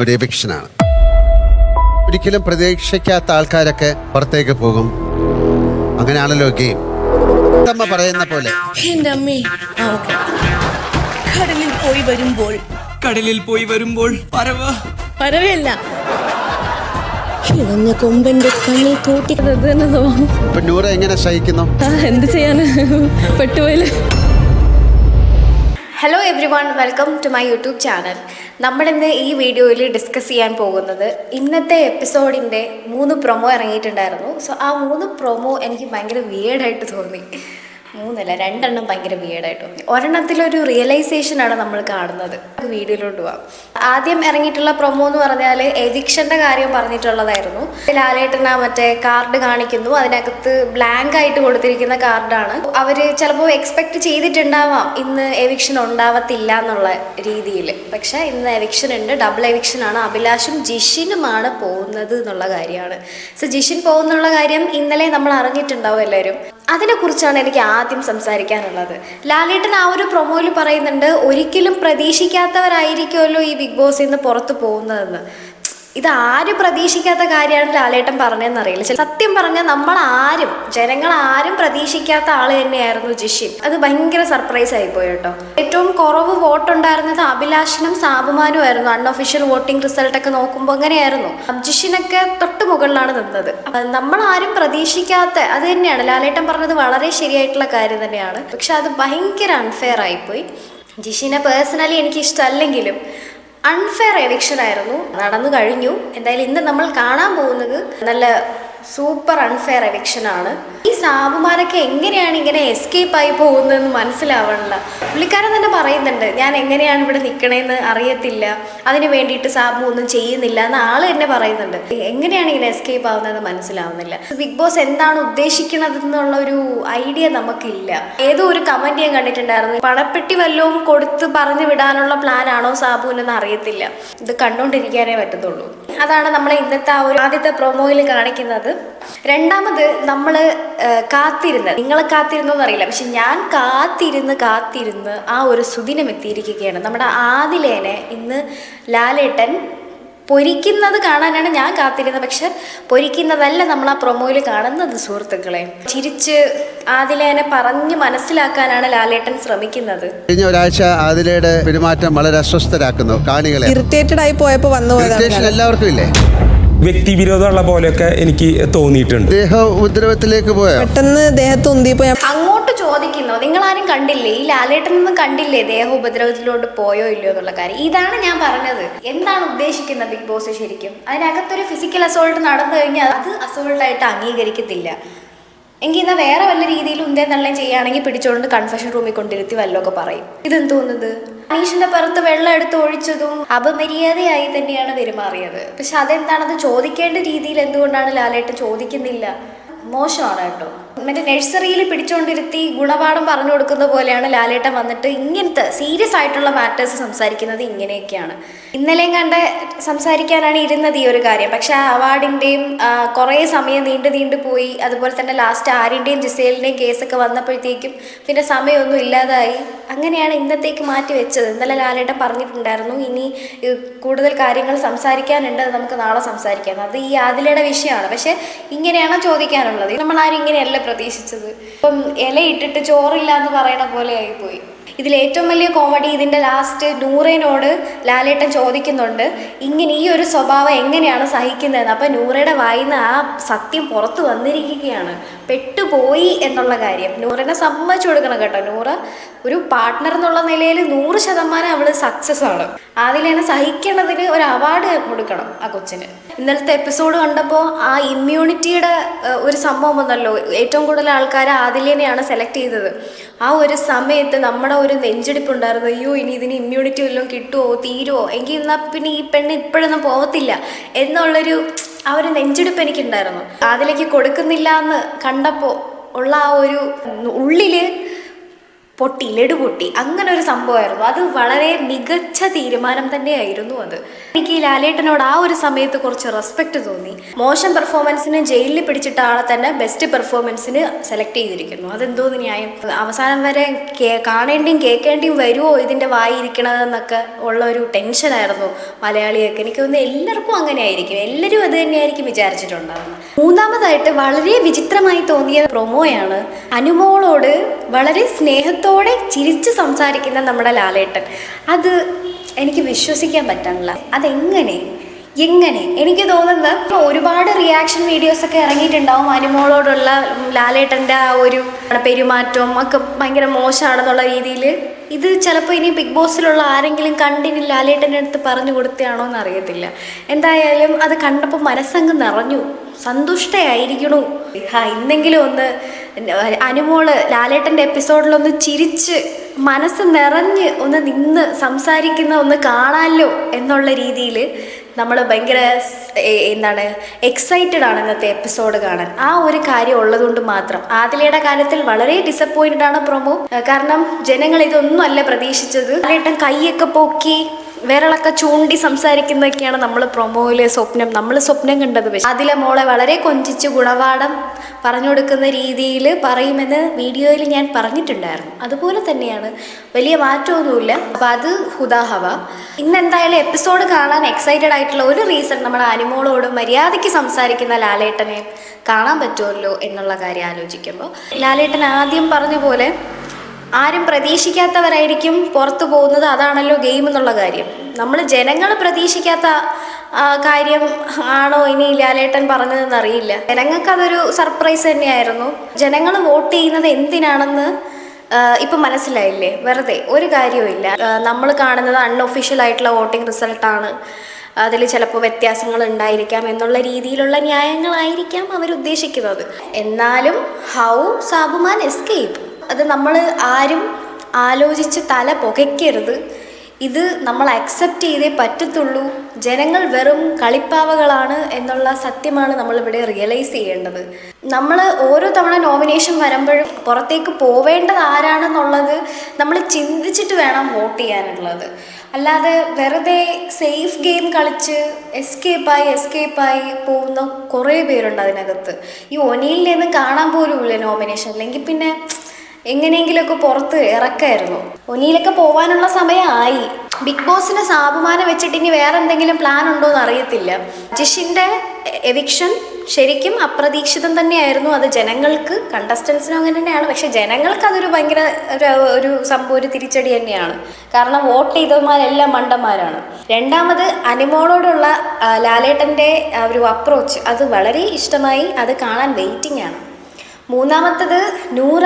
ഒരു എവിക്ഷനാണ് ഒരിക്കലും പ്രതീക്ഷിക്കാത്ത ആൾക്കാരൊക്കെ പുറത്തേക്ക് പോകും. അങ്ങനെയാണല്ലോ ഗെയിം അമ്മ പറയുന്ന പോലെ. എന്റെ അമ്മേ ആ, ഓക്കേ. കടലിൽ പോയി വരുമ്പോൾ കടലിൽ പോയി വരുമ്പോൾ പറവ പറവയല്ല ഇളഞ്ഞ കൊമ്പന്റെ കണ്ണിൽ തോട്ടിക്കുന്നത് തന്നെ തോന്നും ഇപ്പൊ നൂറ എങ്ങനെ സഹിക്കുന്നു? ആ എന്ത് ചെയ്യാന്? പെട്ടുപോയില്ല. Hello everyone welcome to my YouTube channel നമ്മളിന്ന് ഈ വീഡിയോയിൽ ഡിസ്കസ് ചെയ്യാൻ പോകുന്നത് ഇന്നത്തെ എപ്പിസോഡിന്റെ മൂന്ന് പ്രൊമോ ഇറങ്ങിയിട്ടുണ്ടായിരുന്നു. സോ ആ മൂന്ന് പ്രൊമോ എനിക്ക് ഭയങ്കര വിയേഡായിട്ട് തോന്നി. മൂന്നല്ല രണ്ടെണ്ണം ഭയങ്കര വിയേഡായിട്ട് തോന്നി ഒരെണ്ണത്തിലൊരു റിയലൈസേഷനാണ് നമ്മൾ കാണുന്നത്. വീഡിയോയിലോട്ട് പോവാം. ആദ്യം ഇറങ്ങിയിട്ടുള്ള പ്രൊമോ എന്ന് പറഞ്ഞാൽ എവിക്ഷന്റെ കാര്യം പറഞ്ഞിട്ടുള്ളതായിരുന്നു. ലാലേട്ടൻ ആ മറ്റേ കാർഡ് കാണിക്കുന്നു. അതിനകത്ത് ബ്ലാങ്ക് ആയിട്ട് കൊടുത്തിരിക്കുന്ന കാർഡാണ് അവർ ചിലപ്പോൾ എക്സ്പെക്ട് ചെയ്തിട്ടുണ്ടാവാം ഇന്ന് എവിക്ഷൻ ഉണ്ടാവത്തില്ല എന്നുള്ള രീതിയിൽ പക്ഷേ ഇന്ന് എവിക്ഷൻ ഉണ്ട്. ഡബിൾ എവിക്ഷൻ ആണ്. അഭിലാഷും ജിഷിനുമാണ് പോകുന്നത് എന്നുള്ള കാര്യമാണ്. സോ ജിഷിൻ പോകുന്നുള്ള കാര്യം ഇന്നലെ നമ്മൾ അറിഞ്ഞിട്ടുണ്ടാവും എല്ലാവരും. അതിനെക്കുറിച്ചാണ് എനിക്ക് ആദ്യം സംസാരിക്കാനുള്ളത്. ലാലേട്ടൻ ആ ഒരു പ്രൊമോയിൽ പറയുന്നുണ്ട് ഒരിക്കലും പ്രതീക്ഷിക്കാത്തവരായിരിക്കുമല്ലോ ഈ ബിഗ് ബോസ് നിന്ന് പുറത്തു പോകുന്നതെന്ന്. ഇത് ആരും പ്രതീക്ഷിക്കാത്ത കാര്യമാണ് ലാലേട്ടൻ പറഞ്ഞതെന്ന് അറിയില്ല സത്യം പറഞ്ഞാൽ നമ്മൾ ആരും ജനങ്ങൾ ആരും പ്രതീക്ഷിക്കാത്ത ആൾ തന്നെയായിരുന്നു ജിഷിൻ അത് ഭയങ്കര സർപ്രൈസ് ആയിപ്പോയി കേട്ടോ. ഏറ്റവും കുറവ് വോട്ട് ഉണ്ടായിരുന്നത് അഭിലാഷനും സാബുമാനും ആയിരുന്നു. അൺഒഫീഷ്യൽ വോട്ടിംഗ് റിസൾട്ട് ഒക്കെ നോക്കുമ്പോൾ അങ്ങനെയായിരുന്നു. ജിഷിനൊക്കെ തൊട്ട് മുകളിലാണ് നിന്നത്. നമ്മൾ ആരും പ്രതീക്ഷിക്കാത്ത അത് തന്നെയാണ്. ലാലേട്ടൻ പറഞ്ഞത് വളരെ ശരിയായിട്ടുള്ള കാര്യം തന്നെയാണ്. പക്ഷെ അത് ഭയങ്കര അൺഫെയർ ആയിപ്പോയി ജിഷിനെ പേഴ്സണലി എനിക്ക് ഇഷ്ടമല്ലെങ്കിലും അൺഫെയർ എവിക്ഷൻ ആയിരുന്നു. നടന്നു കഴിഞ്ഞു. എന്തായാലും ഇന്ന് നമ്മൾ കാണാൻ പോകുന്നത് നല്ല സൂപ്പർ അൺഫെയർ എവിക്ഷൻ ആണ്. ഈ സാബുമാരൊക്കെ എങ്ങനെയാണ് ഇങ്ങനെ എസ്കേപ്പ് ആയി പോകുന്നതെന്ന് മനസ്സിലാവണില്ല പുള്ളിക്കാരൻ തന്നെ പറയുന്നുണ്ട് ഞാൻ എങ്ങനെയാണ് ഇവിടെ നിൽക്കണേന്ന് അറിയത്തില്ല. അതിന് വേണ്ടിയിട്ട് സാബു ഒന്നും ചെയ്യുന്നില്ല എന്ന് ആൾ തന്നെ പറയുന്നുണ്ട്. എങ്ങനെയാണ് ഇങ്ങനെ എസ്കേപ്പ് ആവുന്നതെന്ന് മനസ്സിലാവുന്നില്ല. ബിഗ് ബോസ് എന്താണ് ഉദ്ദേശിക്കുന്നത് എന്നുള്ള ഒരു ഐഡിയ നമുക്കില്ല. ഏതോ ഒരു കമന്റ് ഞാൻ കണ്ടിട്ടുണ്ടായിരുന്നു. പണപ്പെട്ടി വല്ലതും കൊടുത്ത് പറഞ്ഞു വിടാനുള്ള പ്ലാനാണോ സാബുവിനെന്ന് അറിയത്തില്ല. ഇത് കണ്ടുകൊണ്ടിരിക്കാനേ പറ്റത്തുള്ളൂ. അതാണ് നമ്മൾ ഇന്നത്തെ ആ ഒരു ആദ്യത്തെ പ്രൊമോയിൽ കാണിക്കുന്നത്. രണ്ടാമത് നമ്മൾ കാത്തിരുന്ന്. നിങ്ങൾ കാത്തിരുന്നോന്ന് എന്നറിയില്ല പക്ഷെ ഞാൻ കാത്തിരുന്ന് കാത്തിരുന്ന് ആ ഒരു സുദിനം എത്തിയിരിക്കുകയാണ്. നമ്മുടെ ആദിലേനെ ഇന്ന് ലാലേട്ടൻ പൊരിക്കുന്നത് കാണാനാണ് ഞാൻ കാത്തിരുന്നത്. പക്ഷെ പൊരിക്കുന്നതല്ല നമ്മൾ ആ പ്രൊമോയിൽ കാണുന്നത് സുഹൃത്തുക്കളെ. ചിരിച്ച് ആദിലേനെ പറഞ്ഞ് മനസ്സിലാക്കാനാണ് ലാലേട്ടൻ ശ്രമിക്കുന്നത്. കഴിഞ്ഞ ഒരാഴ്ച ആദിലയുടെ പെരുമാറ്റം വളരെ അസ്വസ്ഥരാക്കുന്നു. കാണികളെ. ഇറിറ്റേറ്റഡ് ആയി പോയപ്പോ വന്നു എല്ലാവർക്കും ഇല്ലേ? വ്യക്തിവിരോധമുള്ള പോലെയൊക്കെ എനിക്ക് തോന്നിയിട്ടുണ്ട്. ദേഹ ഉപദ്രവത്തിലേക്ക് പോയ? പെട്ടെന്ന് ദേഹത്ത് ഉന്തിയപ്പോ ഞാൻ അങ്ങോട്ട് ചോദിക്കുന്നു. നിങ്ങൾ ആരും കണ്ടില്ലേ? ഈ ലാലേട്ടനൊന്നും കണ്ടില്ലേ ദേഹ ഉപദ്രവത്തിലോട്ട് പോയോ ഇല്ലയോ എന്നുള്ള കാര്യം? ഇതാണ് ഞാൻ പറഞ്ഞത്. എന്താണ് ഉദ്ദേശിക്കുന്നത് ബിഗ് ബോസ് ശരിക്കും? അതിനകത്തൊരു ഫിസിക്കൽ അസോൾട്ട് നടന്നു കഴിഞ്ഞാൽ അത് അസോൾട്ടായിട്ട് അംഗീകരിക്കത്തില്ല. എങ്കിൽ ഇന്ന് വേറെ വല്ല രീതിയിൽ ഉന്തേ നല്ലം ചെയ്യുകയാണെങ്കിൽ പിടിച്ചോണ്ട് കൺഫെഷൻ റൂമിൽ കൊണ്ടിരുത്തി വല്ലതൊക്കെ പറയും. ഇതെന്ത് തോന്നുന്നത്? അനീഷിന്റെ പുറത്ത് വെള്ളം എടുത്ത് ഒഴിച്ചതും അപമര്യാദയായി തന്നെയാണ് പെരുമാറിയത്. പക്ഷെ അതെന്താണത് ചോദിക്കേണ്ട രീതിയിൽ എന്തുകൊണ്ടാണ് ലാലേട്ടൻ ചോദിക്കുന്നില്ല? മോശമാണ് കേട്ടോ. മറ്റേ നഴ്സറിയിൽ പിടിച്ചുകൊണ്ടിരുത്തി ഗുണപാഠം പറഞ്ഞു കൊടുക്കുന്ന പോലെയാണ് ലാലേട്ടൻ വന്നിട്ട് ഇങ്ങനത്തെ സീരിയസ് ആയിട്ടുള്ള മാറ്റേഴ്സ് സംസാരിക്കുന്നത് ഇങ്ങനെയൊക്കെയാണ്. ഇന്നലെയും കണ്ട സംസാരിക്കാനാണ് ഇരുന്നത് ഈ ഒരു കാര്യം. പക്ഷെ ആ അവാർഡിന്റെയും കുറേ സമയം നീണ്ടു നീണ്ടു പോയി. അതുപോലെ തന്നെ ലാസ്റ്റ് ആരിന്റെയും ജിസേലിന്റെയും കേസൊക്കെ വന്നപ്പോഴത്തേക്കും പിന്നെ സമയമൊന്നും ഇല്ലാതായി. അങ്ങനെയാണ് ഇന്നത്തേക്ക് മാറ്റി വെച്ചത് ഇന്നലെ ലാലേട്ടൻ പറഞ്ഞിട്ടുണ്ടായിരുന്നു ഇനി കൂടുതൽ കാര്യങ്ങൾ സംസാരിക്കാനുണ്ട് നമുക്ക് നാളെ സംസാരിക്കാം. അത് ഈ ആദിലയുടെ വിഷയമാണ്. പക്ഷെ ഇങ്ങനെയാണോ ചോദിക്കാനുള്ളത്? നമ്മൾ ആരും ഇങ്ങനെയല്ല പ്രതീക്ഷിച്ചത്. ഇപ്പം ഇല ഇട്ടിട്ട് ചോറില്ല എന്ന് പറയണ പോലെ ആയിപ്പോയി. ഇതിൽ ഏറ്റവും വലിയ കോമഡി ഇതിന്റെ ലാസ്റ്റ് നൂറേനോട് ലാലേട്ടൻ ചോദിക്കുന്നുണ്ട് ഇങ്ങനെ ഈ ഒരു സ്വഭാവം എങ്ങനെയാണ് സഹിക്കുന്നതെന്ന്? അപ്പം നൂറയുടെ വായിന്ന് ആ സത്യം പുറത്ത് വന്നിരിക്കുകയാണ്. പെട്ടുപോയി എന്നുള്ള കാര്യം. നൂറിനെ സമ്മതിച്ചു കൊടുക്കണം കേട്ടോ. നൂറ് ഒരു പാർട്ട്ണർ എന്നുള്ള നിലയിൽ നൂറ് ശതമാനം അവൾ സക്സസ് ആണ്. അതിലെന്നെ സഹിക്കണതിന് ഒരു അവാർഡ് കൊടുക്കണം ആ കൊച്ചിന്. ഇന്നലത്തെ എപ്പിസോഡ് കണ്ടപ്പോൾ ആ ഇമ്മ്യൂണിറ്റിയുടെ ഒരു സംഭവം വന്നല്ലോ. ഏറ്റവും കൂടുതൽ ആൾക്കാർ ആദിലേനെയാണ് സെലക്ട് ചെയ്തത്. ആ ഒരു സമയത്ത് നമ്മുടെ ഒരു നെഞ്ചെടുപ്പുണ്ടായിരുന്നു അയ്യോ ഇനി ഇതിന് ഇമ്മ്യൂണിറ്റി വല്ലതും കിട്ടുമോ തീരുമോ എങ്കിൽ എന്നാൽ പിന്നെ ഈ പെണ്ണ് ഇപ്പോഴൊന്നും പോകത്തില്ല. എന്നുള്ളൊരു ആ ഒരു നെഞ്ചെടുപ്പ് എനിക്കുണ്ടായിരുന്നു. അതിലേക്ക് കൊടുക്കുന്നില്ല എന്ന് കണ്ടപ്പോൾ ഉള്ള ആ ഒരു ഉള്ളിൽ പൊട്ടി ലഡു പൊട്ടി അങ്ങനെ ഒരു സംഭവമായിരുന്നു. അത് വളരെ മികച്ച തീരുമാനം തന്നെയായിരുന്നു അത്. എനിക്ക് ലാലേട്ടനോട് ആ ഒരു സമയത്ത് കുറച്ച് റെസ്പെക്ട് തോന്നി. മോശം പെർഫോമൻസിന് ജയിലിൽ പിടിച്ചിട്ട ആളെ തന്നെ ബെസ്റ്റ് പെർഫോമൻസിന് സെലക്ട് ചെയ്തിരിക്കുന്നു. അതെന്തോ ന്യായം. അവസാനം വരെ കാണേണ്ടിയും കേൾക്കേണ്ടിയും വരുമോ ഇതിന്റെ വായിരിക്കണതെന്നൊക്കെ ഉള്ള ഒരു ടെൻഷനായിരുന്നു മലയാളിയൊക്കെ. എനിക്ക് തോന്നുന്നു എല്ലാവർക്കും അങ്ങനെ ആയിരിക്കും. എല്ലാവരും അത് തന്നെയായിരിക്കും വിചാരിച്ചിട്ടുണ്ടാവുന്നത്. മൂന്നാമതായിട്ട് വളരെ വിചിത്രമായി തോന്നിയ പ്രൊമോയാണ് അനുമോളോട് വളരെ സ്നേഹത്തോടെ ചിരിച്ച് സംസാരിക്കുന്ന നമ്മുടെ ലാലേട്ടൻ. അത് എനിക്ക് വിശ്വസിക്കാൻ പറ്റണില്ല അതെങ്ങനെ? എങ്ങനെ? എനിക്ക് തോന്നുന്നത് ഒരുപാട് റിയാക്ഷൻ വീഡിയോസ് ഒക്കെ ഇറങ്ങിയിട്ടുണ്ടാവും അനുമോളോടുള്ള ലാലേട്ടന്റെ ആ ഒരു പെരുമാറ്റവും ഒക്കെ ഭയങ്കര മോശമാണെന്നുള്ള രീതിയിൽ. ഇത് ചിലപ്പോൾ ഇനി ബിഗ് ബോസിലുള്ള ആരെങ്കിലും കണ്ടിനി ലാലേട്ടന്റെ അടുത്ത് പറഞ്ഞു കൊടുത്തതാണോ എന്ന് അറിയത്തില്ല. എന്തായാലും അത് കണ്ടപ്പോൾ മനസ്സങ്ങ് നിറഞ്ഞു. സന്തുഷ്ടയായിരിക്കണു. ഹാ ഇന്നെങ്കിലും ഒന്ന് അനുമോൾ ലാലേട്ടന്റെ എപ്പിസോഡിലൊന്ന് ചിരിച്ച് മനസ്സ് നിറഞ്ഞ് ഒന്ന് നിന്ന് സംസാരിക്കുന്ന ഒന്ന് കാണാമല്ലോ എന്നുള്ള രീതിയിൽ നമ്മൾ ഭയങ്കര എന്താണ് എക്സൈറ്റഡ് ആണ് ഇന്നത്തെ എപ്പിസോഡ് കാണാൻ. ആ ഒരു കാര്യം ഉള്ളതുകൊണ്ട് മാത്രം. ആദിലയുടെ കാലത്തിൽ വളരെ ഡിസപ്പോയിന്റഡ് ആണ് പ്രൊമോ. കാരണം ജനങ്ങൾ ഇതൊന്നും അല്ല പ്രതീക്ഷിച്ചത്. ലാലേട്ടൻ കൈയൊക്കെ പൊക്കി വിരളൊക്കെ ചൂണ്ടി സംസാരിക്കുന്നതൊക്കെയാണ് നമ്മൾ പ്രൊമോയിലെ സ്വപ്നം. നമ്മൾ സ്വപ്നം കണ്ടത് പക്ഷേ അതിലെ മോളെ വളരെ കൊഞ്ചിച്ച് ഗുണപാഠം പറഞ്ഞു കൊടുക്കുന്ന രീതിയിൽ പറയുമെന്ന് വീഡിയോയിൽ ഞാൻ പറഞ്ഞിട്ടുണ്ടായിരുന്നു. അതുപോലെ തന്നെയാണ് വലിയ മാറ്റമൊന്നുമില്ല. അപ്പം അത് ഹുദാഹവ. ഇന്ന് എന്തായാലും എപ്പിസോഡ് കാണാൻ എക്സൈറ്റഡ് ആയിട്ടുള്ള ഒരു റീസൺ നമ്മുടെ അനിമോളോട് മര്യാദയ്ക്ക് സംസാരിക്കുന്ന ലാലേട്ടനെ കാണാൻ പറ്റുമല്ലോ എന്നുള്ള കാര്യം ആലോചിക്കുമ്പോൾ ലാലേട്ടൻ ആദ്യം പറഞ്ഞ പോലെ ആരും പ്രതീക്ഷിക്കാത്തവരായിരിക്കും പുറത്തു പോകുന്നത്. അതാണല്ലോ ഗെയിം എന്നുള്ള കാര്യം. നമ്മൾ ജനങ്ങൾ പ്രതീക്ഷിക്കാത്ത കാര്യം ആണോ ഇനി ലാലേട്ടൻ പറഞ്ഞതെന്ന് അറിയില്ല. ജനങ്ങൾക്ക് അതൊരു സർപ്രൈസ് തന്നെയായിരുന്നു. ജനങ്ങൾ വോട്ട് ചെയ്യുന്നത് എന്തിനാണെന്ന് ഇപ്പം മനസ്സിലായില്ലേ? വെറുതെ ഒരു കാര്യവുമില്ല നമ്മൾ കാണുന്നത് അൺഒഫീഷ്യൽ ആയിട്ടുള്ള വോട്ടിംഗ് റിസൾട്ടാണ് അതിൽ ചിലപ്പോൾ വ്യത്യാസങ്ങൾ ഉണ്ടായിരിക്കാം എന്നുള്ള രീതിയിലുള്ള ന്യായങ്ങളായിരിക്കാം അവരുദ്ദേശിക്കുന്നത്. എന്നാലും ഹൗ സാബുമാൻ എസ്കേപ്പ്? അത് നമ്മൾ ആരും ആലോചിച്ച് തല പുകയ്ക്കരുത്. ഇത് നമ്മൾ അക്സെപ്റ്റ് ചെയ്തേ പറ്റത്തുള്ളൂ. ജനങ്ങൾ വെറും കളിപ്പാവകളാണ് എന്നുള്ള സത്യമാണ് നമ്മളിവിടെ റിയലൈസ് ചെയ്യേണ്ടത്. നമ്മൾ ഓരോ തവണ നോമിനേഷൻ വരുമ്പോഴും പുറത്തേക്ക് പോവേണ്ടത് ആരാണെന്നുള്ളത് നമ്മൾ ചിന്തിച്ചിട്ട് വേണം വോട്ട് ചെയ്യാനുള്ളത്. അല്ലാതെ വെറുതെ സേഫ് ഗെയിം കളിച്ച് എസ്കേപ്പായി എസ്കേപ്പായി പോകുന്ന കുറേ പേരുണ്ട് അതിനകത്ത്. ഈ ഒനിയിൽ നിന്ന് കാണാൻ പോലുമില്ല നോമിനേഷൻ അല്ലെങ്കിൽ പിന്നെ എങ്ങനെയെങ്കിലുമൊക്കെ പുറത്ത് ഇറക്കായിരുന്നു. ഒനിയിലൊക്കെ പോവാനുള്ള സമയമായി. ബിഗ് ബോസിന് സാബുമാനം വെച്ചിട്ട് ഇനി വേറെ എന്തെങ്കിലും പ്ലാൻ ഉണ്ടോ എന്ന് അറിയത്തില്ല. ജിഷിന്റെ എവിക്ഷൻ ശരിക്കും അപ്രതീക്ഷിതം തന്നെയായിരുന്നു. അത് ജനങ്ങൾക്ക് കണ്ടസ്റ്റൻസിനും അങ്ങനെ തന്നെയാണ്. പക്ഷെ ജനങ്ങൾക്ക് അതൊരു ഭയങ്കര ഒരു ഒരു സംഭവം ഒരു തിരിച്ചടി തന്നെയാണ്. കാരണം വോട്ട് ചെയ്തവന്മാരെല്ലാം മണ്ടന്മാരാണ്. രണ്ടാമത് അനിമോളോടുള്ള ലാലേട്ടന്റെ ഒരു അപ്രോച്ച് അത് വളരെ ഇഷ്ടമായി. അത് കാണാൻ വെയിറ്റിംഗ് ആണ്. മൂന്നാമത്തത് നൂറ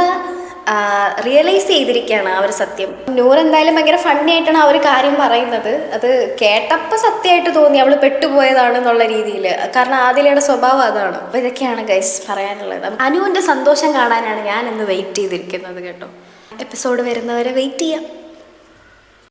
റിയലൈസ് ചെയ്തിരിക്കുകയാണ് ആ ഒരു സത്യം. നൂർ എന്തായാലും ഭയങ്കര ഫണ്ണി ആയിട്ടാണ് ആ ഒരു കാര്യം പറയുന്നത്. അത് കേട്ടപ്പോൾ സത്യമായിട്ട് തോന്നി അവൾ പെട്ടുപോയതാണ് എന്നുള്ള രീതിയിൽ കാരണം ആദിലയുടെ സ്വഭാവം അതാണ്. അപ്പോൾ ഇതൊക്കെയാണ് ഗൈസ് പറയാനുള്ളത്. അനുവിന്റെ സന്തോഷം കാണാനാണ് ഞാൻ ഇന്ന് വെയിറ്റ് ചെയ്തിരിക്കുന്നത് കേട്ടോ. എപ്പിസോഡ് വരുന്നവരെ വെയിറ്റ് ചെയ്യാം.